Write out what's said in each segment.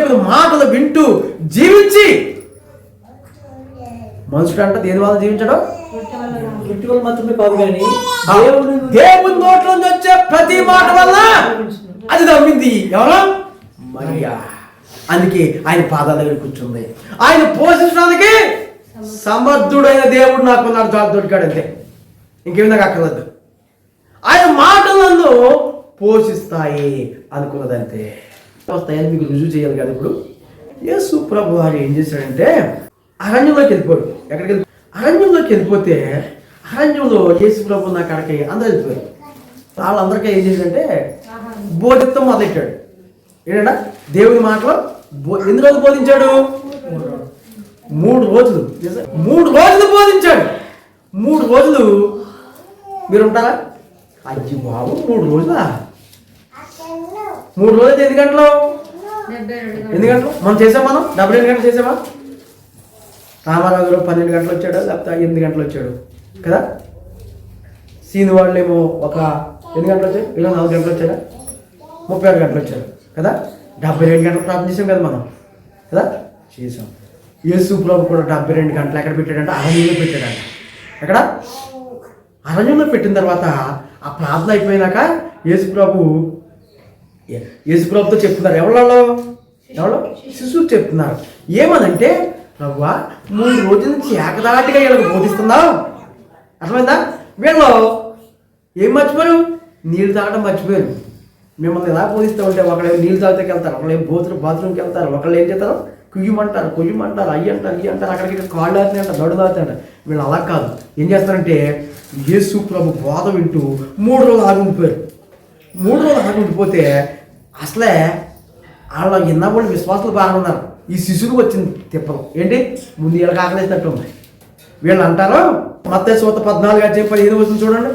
చెప్పిన మాటలు వింటూ జీవించి. మనుషుడు అంట దేని వల్ల జీవించడం? మాత్రమే కాదు కానీ దేవుడు దేవుని నోట్ల నుంచి వచ్చే ప్రతి మాట వల్ల అది నమ్మింది ఎవరు? మరియా. అందుకే ఆయన పాదాల దగ్గర కూర్చుంది. ఆయన పోషించడానికి సమర్థుడైన దేవుడు నాకున్నాడు చాలా దొరికాడు అంతే. ఇంకేమి నాకు అక్కర్లేదు. ఆయన మాటలు నన్ను పోషిస్తాయి అనుకున్నదంతే. వస్తాయని మీకు రుజువు చేయాలి కదా ఇప్పుడు? యేసు ప్రభు వారు ఏం చేశాడంటే అరణ్యంలోకి వెళ్ళిపోయాడు. ఎక్కడికి వెళ్ళి? అరణ్యంలోకి వెళ్ళిపోతే అరణ్యంలో యేసు ప్రభు నా కాడికి అందరూ వెళ్ళిపోయారు. వాళ్ళందరికీ ఏం చేశాడంటే బోధిత్వం మొదలెట్టాడు. ఏంటంటే దేవుని మాటలు బో ఎన్ని రోజులు బోధించాడు? మూడు రోజులు. మూడు రోజులు బోధించాడు. మూడు రోజులు. మీరు ఉంటారా అయ్యి బాబు మూడు రోజులా? మూడు రోజులు ఎన్ని గంటలు? ఎన్ని గంటలు? మనం చేసాం మనం? డెబ్బై రెండు గంటలు చేసామా? రామారావు గారు పన్నెండు గంటలు వచ్చాడు లేకపోతే ఎనిమిది గంటలు వచ్చాడు. కదా? సీని వాళ్ళేమో ఒక ఎన్ని గంటలు వచ్చాయి? ఇరవై నాలుగు గంటలు వచ్చాడా? ముప్పై ఆరు గంటలు వచ్చారు కదా? డెబ్బై రెండు గంటలు ప్రార్థన చేసాం కదా మనం. కదా? చేసాం. యేసు ప్రభు కూడా డెబ్బై రెండు గంటలు ఎక్కడ పెట్టాడంటే అరణ్యంలో పెట్టాడంట. ఎక్కడ? అరణ్యంలో పెట్టిన తర్వాత ఆ ప్రార్థన అయిపోయినాక యేసు ప్రభు యేసు ప్రభుతో చెప్తున్నారు. ఎవరిలో ఎవరో శిశువు చెప్తున్నారు. ఏమనంటే ప్రభువా మూడు రోజుల నుంచి ఏకదాటిగా వీళ్ళకి బోధిస్తున్నావు. అర్థమైందా? వీళ్ళు ఏం మర్చిపోయారు నీళ్ళు తాగడం మర్చిపోయారు మిమ్మల్ని ఎలా బోధిస్తూ ఉంటే ఒకళ్ళు నీళ్ళు తాగితే వెళ్తారు ఒకళ్ళు ఏం బోతులు బాత్రూమ్కి వెళ్తారు ఒకళ్ళు ఏం చేస్తారు? కుయ్యమంటారు కొయ్యమంటారు అయ్యి అంటారు ఇవి అంటారు అక్కడికి ఇక్కడ కాళ్ళు అవుతాయి అంటారు దొడ్డు అవుతాయి వీళ్ళు అలా కాదు. ఏం చేస్తారంటే యేసు ప్రభు బోధ వింటూ మూడు రోజులు ఆగి ఉండిపోయారు. మూడు రోజులు ఆగి ఉండిపోతే అసలే వాళ్ళ ఎన్న వాళ్ళు విశ్వాసాలు బాగా ఉన్నారు. ఈ శిశువుకి వచ్చింది తిప్పలు. ఏంటి? ముందు వీళ్ళకి ఆకలేసినట్టు ఉంది. వీళ్ళు అంటారు మత్తే సూత పద్నాలుగు అని చెప్పి ఏది వస్తుంది చూడండి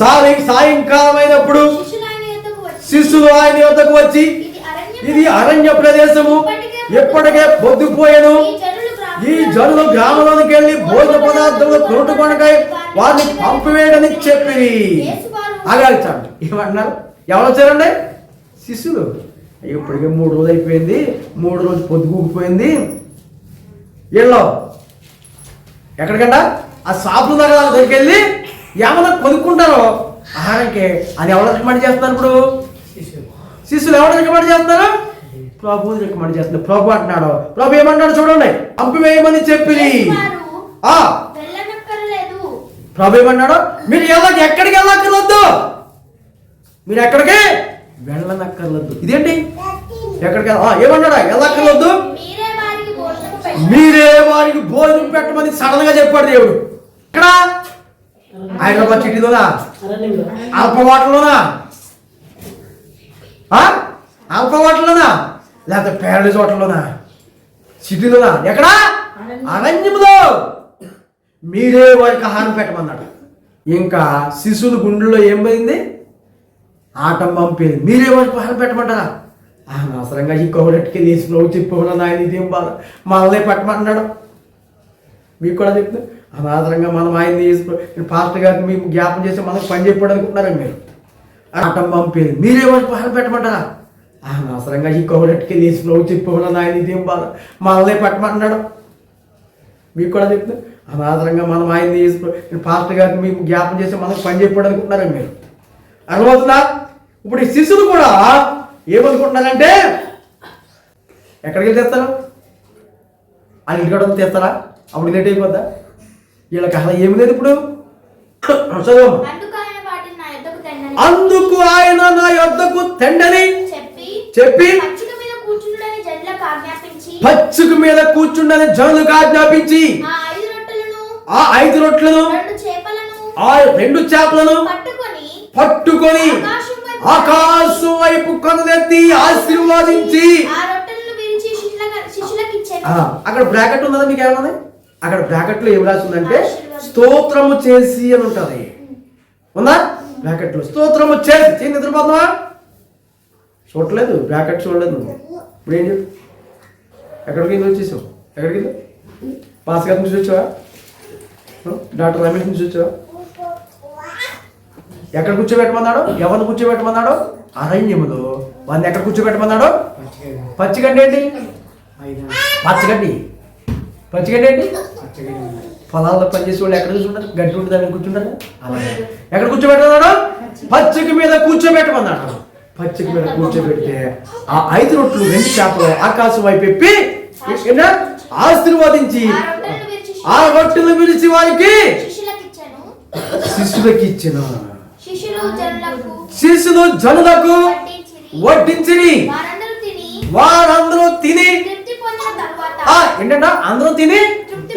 సాయంకాలమైనప్పుడు సాయంకాలం అయినప్పుడు శిశువు ఆయన యువతకు వచ్చి ఇది అరణ్య ప్రదేశము. ఎప్పటికే పొద్దుపోయాను. ఈ జనులు గ్రామంలో గ్రామంలోనికి వెళ్ళి భోజన పదార్థములు కొనుక్కొనకై వారిని పంపివేయడని చెప్పి ఆగాల్చాడు ఏమన్నారు? ఎవరు వచ్చారండి? శిష్యులు. ఇప్పటికే మూడు రోజులు అయిపోయింది. మూడు రోజు పొద్దుగూకిపోయింది వీళ్ళు ఎక్కడికంట? ఆ షాపుల దగ్గర దగ్గరికి వెళ్ళి? ఏమన్నా కొనుక్కుంటారో? ఆహారంకి. అది ఎవరు రికమెండ్ చేస్తున్నారు ఇప్పుడు? శిష్యులు. ఎవరు రికమెండ్ చేస్తున్నారు? ప్రభు రికమెండ్ చేస్తున్నారు. ప్రభు అంటున్నాడు. ప్రభు ఏమంటాడు చూడండి. పంపివేయమని చెప్పి యేసువారు ఆ. వెళ్ళనక్కర్లేదు. ప్రభు ఏమన్నాడు మీరు ఎలా ఎక్కడికి వెళ్ళక్కర్లొద్దు మీరు ఎక్కడికి వెళ్ళనక్కర్లొద్దు ఇదేంటి? ఎక్కడికి? ఏమన్నాడు? వెళ్ళక్కర్లొద్దు మీరే వారికి భోజనము పెట్టండి. మీరే వారికి భోజనం పెట్టమని సడన్గా చెప్పాడు దేవుడు. ఇక్కడ హైదరాబాద్ సిటీలోనా? అల్పవాటలోనా అల్పవాటలోనా లేకపోతే ప్యారడైజ్ హోటల్లోనా? సిటీలోనా? ఎక్కడ? అరణ్యములో. మీరే వారికి ఆహారం పెట్టమన్నాడు. ఇంకా శిశువుల గుండెల్లో ఏం పోయింది? ఆటం పంపేది మీరే వారికి పహలు పెట్టమంటారా? అనవసరంగా ఈ కౌరెట్కి వేసి నువ్వు చెప్పమన్నా నాయన ఇదేం బాధ? మనల్నే పెట్టమంటున్నాడు. మీకు కూడా చెప్తే అనవసరంగా మనం ఆయన తీసుకు పాస్టర్ గారికి మీకు జ్ఞాపం చేసి మనకు పని చెప్పాడు అనుకుంటున్నారా మీరు ఆటం పంపేది మీరే వారికి పహలు పెట్టమంటారా? అనవసరంగా ఈ కౌరెట్కి వేసి నువ్వు చెప్పమన్నా నాయన ఇదేం బాధ? మనల్నే పెట్టమంటున్నాడు. మీకు కూడా చెప్తే అనవసరంగా మనం ఆయన తీసుకు పాస్టర్ గారికి మీకు జ్ఞాపం చేసి మనకు పని చెప్పాడు అనుకుంటున్నారా మీరు? అర్థమవుతుందా? ఇప్పుడు ఈ శిశువులు కూడా ఏమనుకుంటున్నారంటే ఎక్కడికి వెళ్ళి తెస్తారు? వాళ్ళు ఇంటికాడ తెస్తారా? అప్పుడు లేట్ అయిపోద్దా? వీళ్ళకి అసలు ఏమి లేదు ఇప్పుడు. చదువు అందుకు ఆయన నా యొద్దకు తెండని. చెప్పి పచ్చిక మీద కూర్చుండని జనులకు ఆజ్ఞాపించి. ఆ ఐదు రొట్లను రెండు చేపలను ఆ రెండు చేపలను పట్టుకొని పట్టుకొని ఆకాశం వైపు కనులెత్తి ఆశీర్వాదించి. అక్కడ బ్రాకెట్ ఉన్నదా మీకు ఏమన్నది? అక్కడ బ్రాకెట్లో ఏం రాసిందంటే స్తోత్రము చేసి అని ఉంటుంది. ఉందా? బ్రాకెట్లో స్తోత్రము చేసి. నిద్రపోతున్నావా చూడలేదు బ్రాకెట్ చూడలేదు. ఇప్పుడు ఏం చెప్పు? ఎక్కడికి వచ్చేసావు? ఎక్కడికి గారి నుంచి వచ్చావా? డాక్టర్ రమేష్ నుంచి వచ్చావా? ఎక్కడ కూర్చోబెట్టమన్నాడు? ఎవరిని కూర్చోబెట్టమన్నాడు? అరణ్యములో. వాడిని ఎక్కడ కూర్చోబెట్టమన్నాడు? పచ్చిగడ్డి ఏంటి? పచ్చగడ్డి. పచ్చిగడ్డి ఏంటి? పొలాల్లో పనిచేసే వాళ్ళు ఎక్కడ కూర్చుంటారు? గడ్డి ఉంటుంది అని కూర్చుంటారు? అలాగే. ఎక్కడ కూర్చోబెట్టన్నాడు పచ్చిక మీద కూర్చోబెట్టమన్నాడు. పచ్చిక మీద కూర్చోబెడితే ఆ ఐదు రొట్లు రెండు చేపలు ఆకాశం వైపు ఎప్పి? ఆశీర్వదించి ఆ రొట్టెలు విరిచి వారికి శిష్యులకి ఇచ్చిన శిష్యులు జనులకు వడ్డించిరి. వారందరూ తిని ఏంటంట అందరూ తిని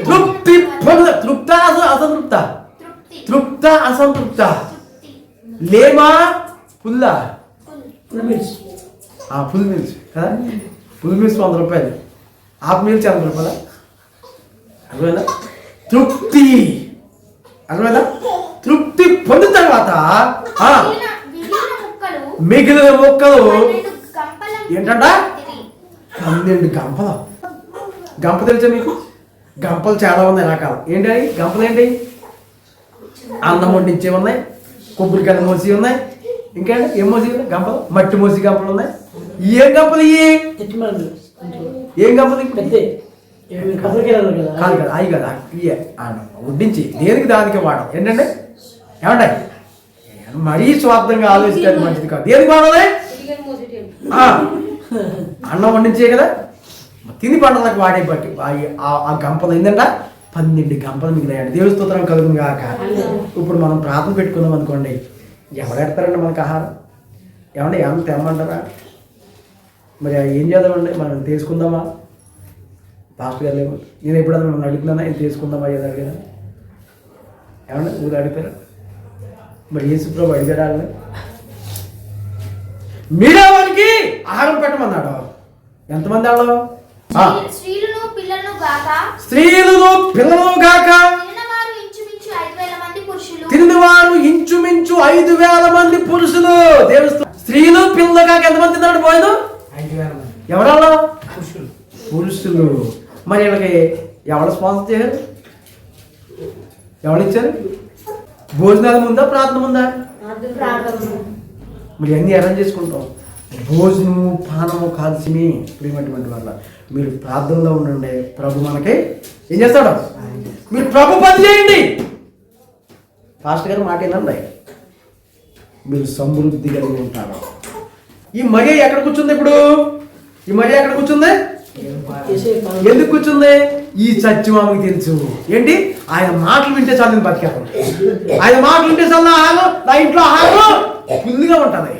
తృప్తి తృప్త అస- అసంతృప్త? తృప్తి. తృప్త అసంతృప్త? తృప్తి. లేమా? పుల్లా. ఫుల్ మీల్స్ ఆ ఫుల్ మీల్స్ కదా? ఫుల్ మీల్స్ వంద రూపాయలు. హాఫ్ మీల్స్ వంద రూపాయల? అర్థమైందా తృప్తి. అర్థమైందా తృప్తి పొందిన తర్వాత ఆ, మిగిలిన ముక్కలు ఏంటంట? పన్నెండు గంపలు. గంప తెలుసా మీకు? గంపలు చాలా ఉన్నాయి రకాలు ఏంటి అవి? గంపలు ఏంటి? అన్నం వండించే ఉన్నాయి కొబ్బరికాయలు మోసి ఉన్నాయి. ఇంకా ఏం మోసి గంపలు. మట్టి మోసి గంపలు ఉన్నాయి. ఏం గంపలు ఇవి ఏం గంపలు? కదా కాదు అవి కదా వడ్డించి. దేనికి దానికి వాడడం ఏంటంటే ఏమంటాయి మరీ స్వార్థంగా ఆలోచించడం మంచిది కాదు. ఏది వాడాలి? అన్నం వండించే కదా. తిని పంటలకు వాడే బట్టి ఆ- ఆ- గంపలు ఏంటంట పన్నెండు గంపలు మిగిలినాయండి దేవుడి స్తోత్రం కలుగును కాక ఇప్పుడు మనం ప్రార్థన పెట్టుకున్నాం అనుకోండి. ఎవరెడతారండి మనకు ఆహారం? ఏమంటే ఏమన్నా తెమ్మంటారా? మరి ఏం చేద్దామండి? మనం తీసుకుందామా? పాస్టర్ గారు లేవు నేను ఎప్పుడన్నా మిమ్మల్ని అడుగుతున్నానా ఏం తీసుకుందామా? ఏదో అడిగాను? ఏమన్నా ఊరు అడుగుతారా మరి యేసుప్రభు అడిగారా వాళ్ళని? మీరే వారికి ఆహారం పెట్టమన్నాడు? ఎంతమంది వాళ్ళు స్త్రీలను పిల్లలను గాక. స్త్రీలను గాక. ఇంచుమించు ఐదు వేల మంది పురుషులు. పురుషులు. స్తు- స్త్రీలు పిల్లలు కాక ఎంతమంది తిన్నాడు పోయిన ఎవరన్నా పురుషులు. మరి వీళ్ళకి ఎవరు స్పాన్సర్ చేశారు? ఎవరు ఇచ్చారు భోజనాలు ముందా ప్రార్థన ముందా? మరి అన్నీ అరేంజ్ చేసుకుంటాం. భోజనము పానము కాల్సిమి ప్రియమైనటువంటి వల్ల మీరు ప్రార్థనలో ఉండండి. ప్రభు మనకి ఏం చేస్తాడు? మీరు ప్రభు పని చేయండి. పాస్టర్ గారు మాట ఏంటండి మీరు సమృద్ధి కలిగి ఉంటారు. ఈ మరియ ఎక్కడ కూర్చుంది ఇప్పుడు? ఈ మరియ ఎక్కడ కూర్చుంది? ఎందుకు కూర్చుంది? ఈ సత్యమామికి తెలుసు. ఏంటి? ఆయన మాటలు వింటే చాలు నేను బతికాను ఆయన మాటలు వింటే చాలు ఆహారం నా ఇంట్లో ఆహారం ఫుల్గా ఉంటుంది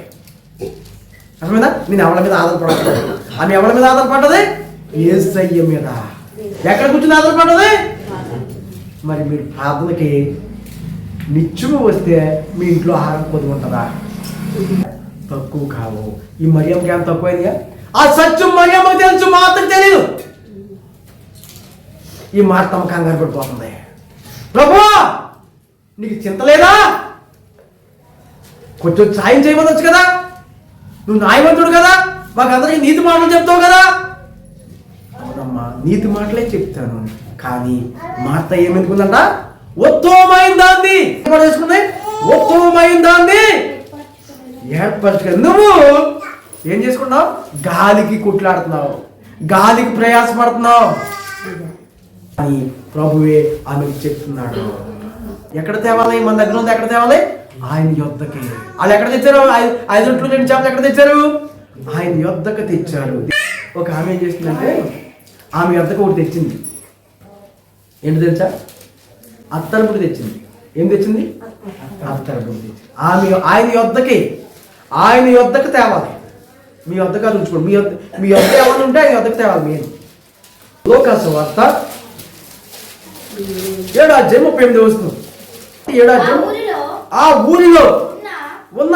అర్థమైందా? నేను ఎవరి మీద ఆధారపడదు ఆమె ఎవరి మీద ఆధారపడ్డది? ఏసయ్య మీద. ఎక్కడ కూర్చుని ఆధారపడ్డది? మరి మీరు ప్రార్థనకి నిత్యము వస్తే మీ ఇంట్లో ఆహారం పొంది ఉంటుందా? తక్కువ కావు ఈ మరియంకి ఏం తక్కువైందిగా? ఆ సత్యం మరియమ్మకి తెలుసు మాత్రం తెలియదు ఈ మాట తమ కంగారు పడిపోతుంది. ప్రభు నీకు చింత లేదా? కొంచెం సాయం చేయమనొచ్చు కదా? నువ్వు న్యాయవంతుడు కదా? మాకు అందరికీ నీతి మాటలు చెప్తావు కదా? అవునమ్మా నీతి మాటలే చెప్తాను. కానీ మాట ఏమనుకుందంట? ఉత్తమమైన దాన్ని ఏం చేసుకుంది ఉత్తమమైన దాన్ని ఏర్పరచుకో. నువ్వు ఏం చేసుకున్నావు గాలికి కుట్లాడుతున్నావు. గాలికి ప్రయాసపడుతున్నావు. అని ప్రభువే ఆమెకు చెప్తున్నాడు. ఎక్కడ తేవాలి మన దగ్గర ఉంది. ఎక్కడ తేవాలి ఆయన యొద్దకి. వాళ్ళు ఎక్కడ తెచ్చారు? ఐదు రొట్లు రెండు చేపలు ఎక్కడ తెచ్చారు? ఆయన యొద్దకు తెచ్చారు ఒక ఆమె ఏం చేసిందంటే ఆమె యొద్దకు ఒకటి తెచ్చింది. ఏంటి తెలుసా? అత్తరుపుడు తెచ్చింది. ఏం తెచ్చింది? అత్తరుపుడు తెచ్చింది. ఆమె ఆయన యొద్దకి. ఆయన యొద్దకు తేవాలి. మీ వద్దకు అది ఉంచుకోండి. మీ మీ వద్ద ఏమైనా ఉంటే ఆయన వద్దకు తేవాలి మీరు లోకాసు వార్త ఏడు అధ్యాయం ముప్పై ఎనిమిది వస్తుంది ఏడు ఆ ఊరిలో ఆ ఊరిలో ఉన్న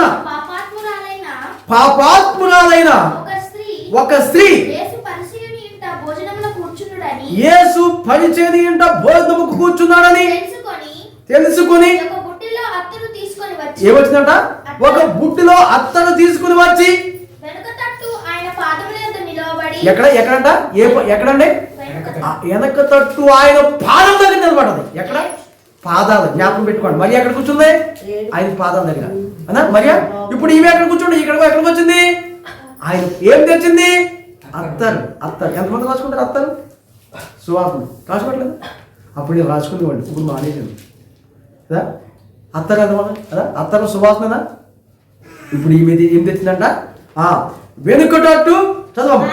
పాపాత్మురాలైన ఒక స్త్రీ యేసు పరిశీలిని ఇంట భోజనముకు కూర్చున్నాడని తెలుసుకొని ఏమొచ్చిందంట? ఒక బుట్టిలో అత్తను తీసుకుని వచ్చి ఎక్కడ? ఎక్కడంట? ఏ ఎక్కడండి? వెనుక తట్టు ఆయన పాదం దగ్గర నిలబడదు ఎక్కడ? పాదాలు జ్ఞాపకం పెట్టుకోండి. మరి ఎక్కడ కూర్చుంది? ఆయన పాదాల దగ్గర. అన్నా మరియా? ఇప్పుడు ఈమె ఎక్కడ కూర్చోండి ఇక్కడ ఎక్కడికి వచ్చింది? ఆయన ఏం తెచ్చింది? అత్తరు. అత్తరు. ఎంతమంది రాసుకుంటారు అత్తరు? సువాసన. రాసుకోవట్లేదు? అప్పుడు నేను రాసుకునేవాడిని ఇప్పుడు మానేసింది. కదా? అత్తరు ఎంతమంది? కదా? అత్తరు సువాసన ఇప్పుడు ఈ మీద ఏం తెచ్చిందంట? వెనుకటట్టు చదవమ్మ.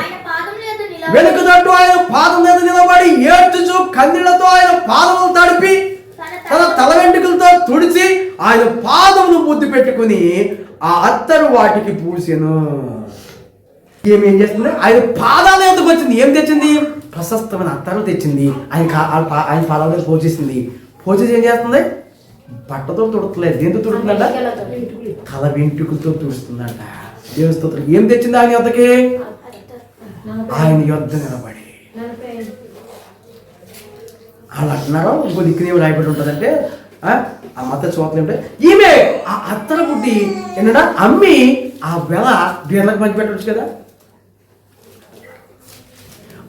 వెనుకదట్టు ఆయన పాదం మీద నిలబడి ఏడ్చుచు కన్నీళ్ళతో ఆయన పాదములు తడిపి తన తల వెంట్రుకలతో తుడిచి ఆయన పాదమును ముద్దు పెట్టుకుని ఆ అత్తరు వాటికి పూసెను ఏమి చేస్తుంది? ఆయన పాదాల ఎందుకు వచ్చింది. ఏం తెచ్చింది? ప్రశస్తమైన అత్తరు తెచ్చింది. ఆయన ఆయన పాదాల మీద పోసేసింది పోసేసి ఏం చేస్తుంది? బట్టతో తుడతలేదు. దేంతో తుడుతుందంట? తల వెంట్రుకలతో తుడుస్తుందంట. దేవుని స్తోత్రం. ఏం తెచ్చింది ఆయన యొద్దకి ఆయన యొద్ద నిలబడి. వాళ్ళు అంటున్నారు ఇంకో దిక్కునే రాయబడి ఉంటుందంటే ఆ ఆ మత చోట్ల ఉంటే ఈమె ఆ అత్తల బుడ్డి ఏంటంటే అమ్మి ఆ వెల బీర్లకు మంచి పెట్టవచ్చు కదా.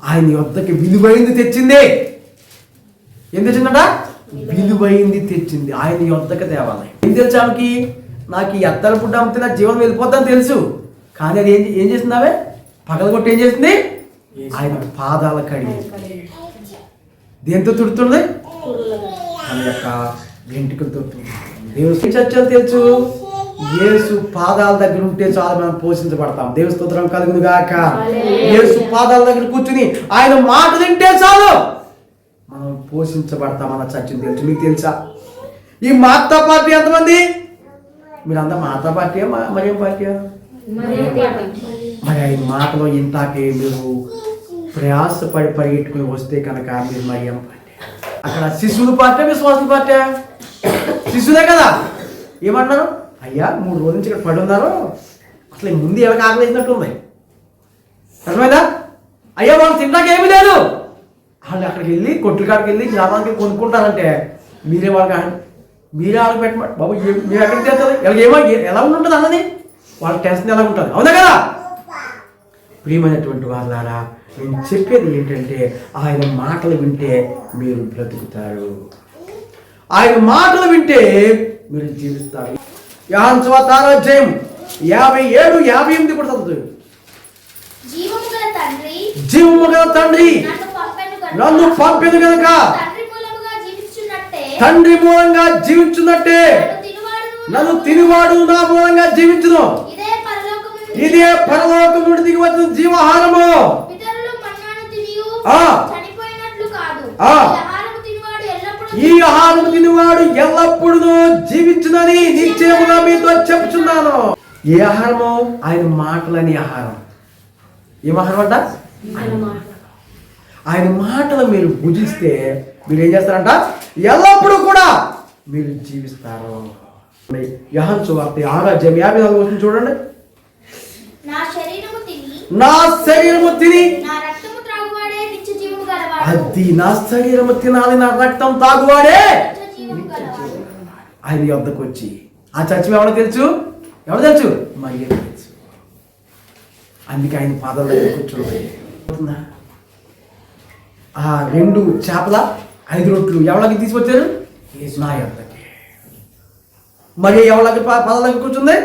ఆయన యొద్దకి విలువైంది తెచ్చిందే. ఏం తెచ్చిందట? విలువైంది తెచ్చింది. ఆయన యొద్దకి తేవాలి. ఏం తెలుసు ఆమెకి? నాకు ఈ అత్తల పుట్ట అమ్మితే నా జీవనం వెళ్ళిపోద్దని తెలుసు. కానీ అది ఏం ఏం చేసిందావే పగలగొట్టి ఏం చేసింది ఆయన పాదాల కడిగి. దేంతో తుడుతుంది? తన యొక్క వెంట్రుకలతో తుడుతుంది. దేవుని చర్చలు తెలుసు. యేసు పాదాల దగ్గర ఉంటే చాలు మనం పోషించబడతాం. దేవు స్తోత్రం కలుగును గాక యేసు పాదాల దగ్గర కూర్చుని ఆయన మాట తింటే చాలు. మనం పోషించబడతాం అన్న చర్చను తెలుసు. మీకు తెలుసా? ఈ మాతా పార్టీ ఎంతమంది? మీరు అందరూ మాతా పార్టీ మరేం పార్టీ. మరి ఆయన మాటలో ఇంతాకే మీరు ప్రయాసపడి పరిగెట్టుకుని వస్తే కనుక మీరు మరి అక్కడ శిశువుల పార్టీ విశ్వాసులు పార్టీ? శిశువులే కదా? ఏమన్నారు అయ్యా మూడు రోజుల నుంచి ఇక్కడ పడి ఉన్నారు. అసలు ముందు ఎవరికి ఆకలిసినట్టు ఉంది అర్థమైందా? అయ్యా వాళ్ళు తినడానికి ఏమీ లేదు. వాళ్ళు అక్కడికి వెళ్ళి కొట్ల కాడికి వెళ్ళి గ్రామానికి కొనుక్కుంటారంటే మీరే వాళ్ళకి మీరే వాళ్ళకి పెట్టమంటారు బాబు మీరు ఎక్కడికి తెస్తారు వీళ్ళకి ఏమో ఎలా ఉంటుంది అన్నది? వాళ్ళ టెన్షన్ ఎలా ఉంటుంది? అవునా కదా? ప్రియమైనటువంటి వాళ్ళారా నేను చెప్పేది ఏంటంటే ఆయన మాటలు వింటే మీరు బ్రతుకుతారు. ఆయన మాటలు వింటే మీరు జీవిస్తారు. యాన్ యాభై ఏడు యాభై ఎనిమిది కూడా చదువుతుంది. జీవము గల తండ్రి నన్ను పంపెను పంపిన గనుక. తండ్రి మూలంగా జీవించున్నట్టే. నన్ను తినివాడు నా మూలంగా జీవించును. ఇదే పరలోకం నుండి దిగి వచ్చిన జీవహారము. ఈ ఆహారం తినివాడు ఎల్లప్పుడూ జీవించునని నిశ్చయముగా మీతో చెప్తున్నాను ఏ ఆహారము? ఆయన మాటలని ఆహారం. ఏం ఆహారం అంట? ఆయన మాటలు. మీరు భుజిస్తే మీరు ఏం చేస్తారంట? ఎల్లప్పుడూ కూడా మీరు జీవిస్తారు. యహన్ సువార్త ఆరాధ్యం యాభై నాలుగు చూడండి. నా శరీరము తిని అది నా శరీరము తినాలి నా రక్తం తాగువాడే. ఆయన యొద్దకు వచ్చి ఆ చర్చ ఎవరో తెలుసు? ఎవరు తెలుసు? మరి తెలుసు. అందుకే ఆయన పాదాల దగ్గర? ఆ రెండు చేపల ఐదు రొట్లు ఎవరికి తీసుకొచ్చారు? నా యొద్దకి. మరి ఎవరికి పాదాల దగ్గర కూర్చుంది?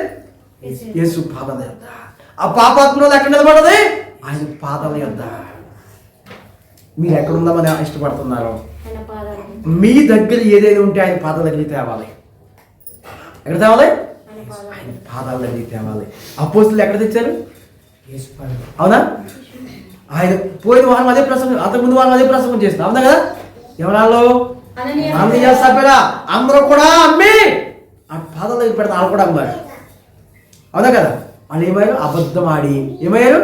యేసు పాదాల యొద్ద. ఆ పాపాత్మలో ఎక్కడ నిలబడది? ఆయన పాదాల యొద్ద. మీరు ఎక్కడ ఉందామని ఇష్టపడుతున్నారు మీ దగ్గర ఏదైనా ఉంటే ఆయన పాదాల దగ్గరికి తేవాలి. ఎక్కడ తేవాలి? ఆయన పాదాల దగ్గరికి తేవాలి. అపోస్తులు ఎక్కడ తెచ్చారు? అవునా? ఆయన పోయిన వారం అదే ప్రసంగం అంతకుముందు వారం అదే ప్రసంగం చేస్తారు అవునా కదా? అన్నయ్య సభ్యుడా అందరూ కూడా అమ్మి ఆ పాదాల దగ్గర పెడతారు వాళ్ళు కూడా అమ్మారు. అవునా కదా? వాళ్ళు ఏమయ్యారు? అబద్ధం ఆడి ఏమయ్యారు?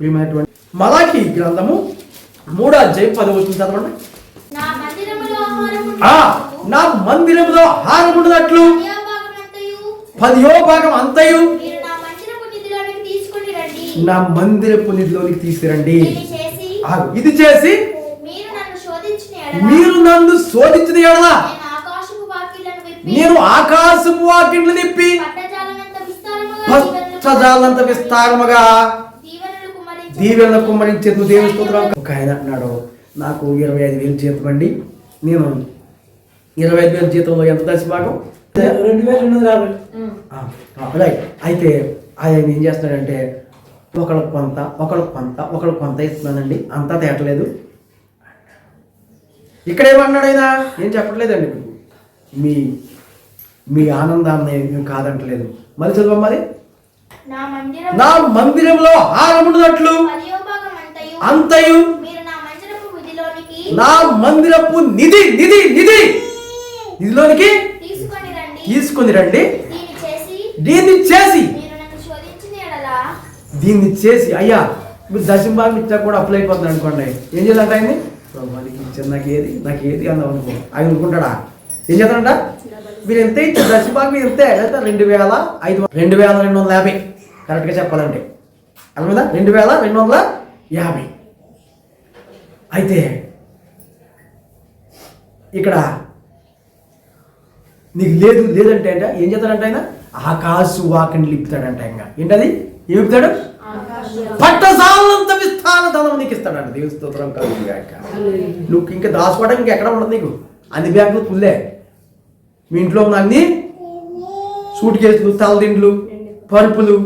ప్రియమైనటువంటి మలాకి గ్రంథము మూడో అధ్యాయం పది వచ్చింది చదవండి నా మందిరములో ఆహారం ఉండనట్లు పదియో భాగం అంతయు నా మందిరపు నిధిలోనికి తీసుకురండి. ఇది చేసి మీరు నన్ను శోధించిన ఎడల నేను ఆకాశపు వాకిండ్లు నిప్పి పచ్చజాలంత విస్తారముగా దీవెనలు కుమ్మరించి. దీవెన కుమ్మరించేందుకు దేవుని స్తోత్రం. ఒక ఆయన అంటున్నాడు నాకు ఇరవై ఐదు వేలు జీతం అండి నేను ఇరవై ఐదు వేల జీతంలో ఎంత దశ భాగం రెండు వేల రెండు వందల అయితే ఆయన ఏం చేస్తున్నాడంటే ఒకళ్ళకి కొంత ఒకళ్ళకి కొంత ఒకళ్ళకి కొంత ఇస్తున్నానండి. అంతా తేటలేదు. ఇక్కడ ఏమన్నాడు ఆయన? ఏం చెప్పట్లేదండి మీకు. మీ మీ ఆనందాన్ని కాదంటలేదు. మళ్ళీ చదువు మరి? నా మందిరం నా మందిరంలో భాగం అంతయు. మీరు నా మందిరపు నిధి నిధి నిధి. నిధిలోనికి తీసుకొని రండి. దీన్ని చేసి దీన్ని చేసి. మీరు అయ్యా మీరు దశంభాగం ఇచ్చా కూడా అప్లై అయిపోతుంది అనుకోండి. ఏం చేయాలంట ఆయన్ని? నాకు ఏది నాకు ఏది అందాం అనుకో. ఆయన అనుకుంటాడా? ఏం చేస్తాడంట? మీరు ఎంత ఇచ్చారు దశంభాగం మీరు ఎంతే ఎంత రెండు వేల ఐదు రెండు వేల రెండు వందల యాభై. కరెక్ట్గా చెప్పాలంటే. అలా మీద రెండు వేల రెండు వందల యాభై. అయితే ఇక్కడ నీకు లేదు లేదంటే అంట ఏం చేస్తాడంట ఆయన? ఆకాశు వాకిని లిపుతాడంట ఇంకా ఏంటది? ఏమి లిపుతాడు? పట్టసాలంత విస్తార ధనం నీకు ఇస్తాడంట. దేవుని స్తోత్రం కలుగును గాక. నువ్వు ఇంకా దాచుకోవడానికి ఇంకా ఎక్కడ ఉండదు నీకు. అన్ని బ్యాంకులు పుల్లే. మీ ఇంట్లో ఉన్న అన్ని సూట్ కేసులు తలదిండ్లు పరుపులు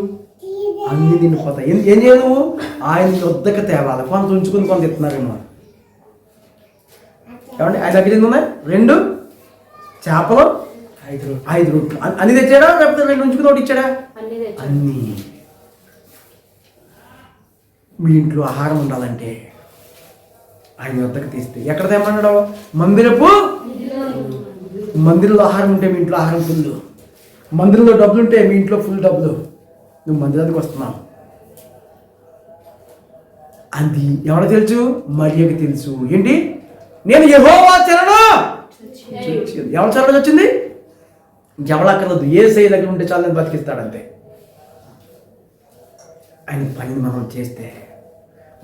అన్ని నిండిపోతాయి ఏం ఏం చేయను? నువ్వు ఆయన వద్దకు తేవాలి. కొంత ఉంచుకుని కొంత ఇస్తున్నారేమో ఏమండి? ఐదు దగ్గర ఉన్నాయి? రెండు? చేపలు? ఐదు ఐదు రొట్లు అన్- అన్ని తెచ్చాడా? లేకపోతే రెండు ఉంచుకుని ఒకటి ఇచ్చాడా? అన్ని మీ ఇంట్లో ఆహారం ఉండాలంటే ఆయన వద్దకు తీస్తే ఎక్కడ తెమ్మన్నాడు మందిరపు మందిరంలో ఆహారం ఉంటే మీ ఇంట్లో ఆహారం ఫుల్ మందిరంలో డబ్బులు ఉంటే మీ ఇంట్లో ఫుల్ డబ్బులు. నువ్వు మందిరానికి వస్తున్నావు. అది ఎవడ తెలుసు? మరియకి తెలుసు. ఏంటి? నేను యహోవా చరణు. ఎవరి చరణం వచ్చింది? ఎవడక్కర్లేదు ఏ సై దగ్గర ఉంటే చాలు బతికిస్తాడంతే. ఆయన పనిని మనం చేస్తే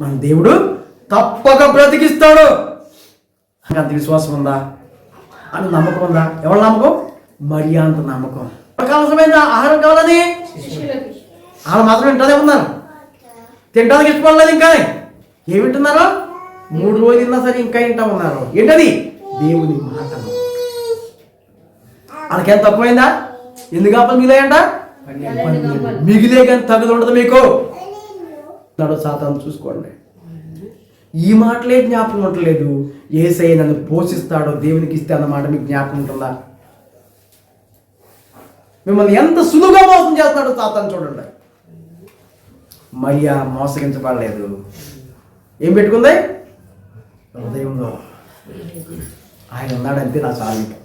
మన దేవుడు తప్పక బ్రతికిస్తాడు. అంత విశ్వాసం ఉందా? అని నమ్మకం ఉందా? ఎవరి నమ్మకం? మరి అంత నమ్మకం. అవసరమైన ఆహారం కావాలని వాళ్ళు మాత్రం వింటానే ఉన్నారు. తినడానికి ఇష్టపడలేదు ఇంకా. ఏమి వింటున్నారు మూడు రోజులు తిన్నా సరే ఇంకా వింటా ఉన్నారు. ఏంటది? దేవుని మాటలు వాళ్ళకేం తక్కువైందా? ఎన్ని కాపలు మిగిలాయంట? మిగిలే కానీ తగులు ఉండదు మీకు. నడు సాతాను చూసుకోండి. ఈ మాటలే జ్ఞాపకం ఉండలేదు. ఏసై నన్ను పోషిస్తాడో దేవునికి ఇస్తే అన్నమాట మీకు జ్ఞాపకం ఉంటుందా? మిమ్మల్ని ఎంత సులువుగా మోసం చేస్తాడో సాతాను చూడండి. మరియా మోసగించబడలేదు. ఏం పెట్టుకుంది? హృదయంలో. ఆయన ఉన్నాడంతే నా ఇంకా.